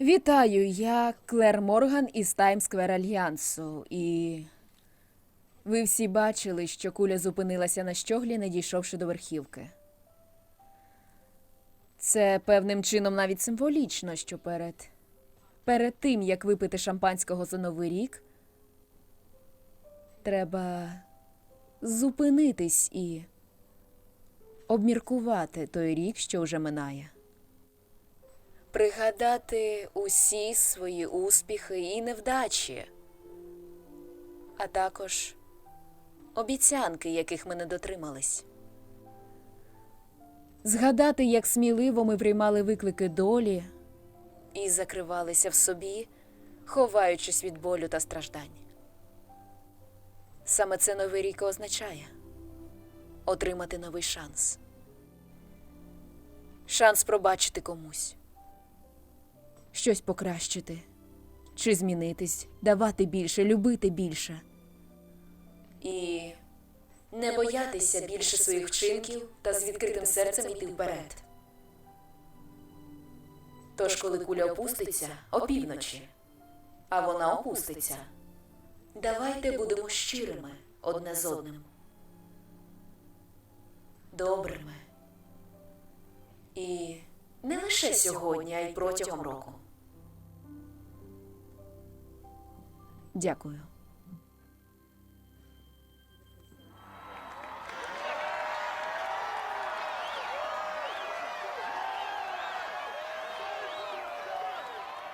Вітаю, я Клер Морган із Таймсквер Альянсу. І ви всі бачили, що куля зупинилася на щоглі, не дійшовши до верхівки. Це певним чином навіть символічно, що перед, перед тим, як випити шампанського за новий рік, треба зупинитись і обміркувати той рік, що вже минає. Пригадати усі свої успіхи і невдачі, а також обіцянки, яких ми не дотримались. Згадати, як сміливо ми приймали виклики долі і закривалися в собі, ховаючись від болю та страждань. Саме це новий рік означає отримати новий шанс. Шанс пробачити комусь щось покращити чи змінитись, давати більше, любити більше. І не боятися більше своїх вчинків та з відкритим серцем йти вперед. Тож, коли куля опуститься опівночі, а вона опуститься, давайте будемо щирими одне з одним, добрими. І не лише сьогодні, а й протягом року. Дякую.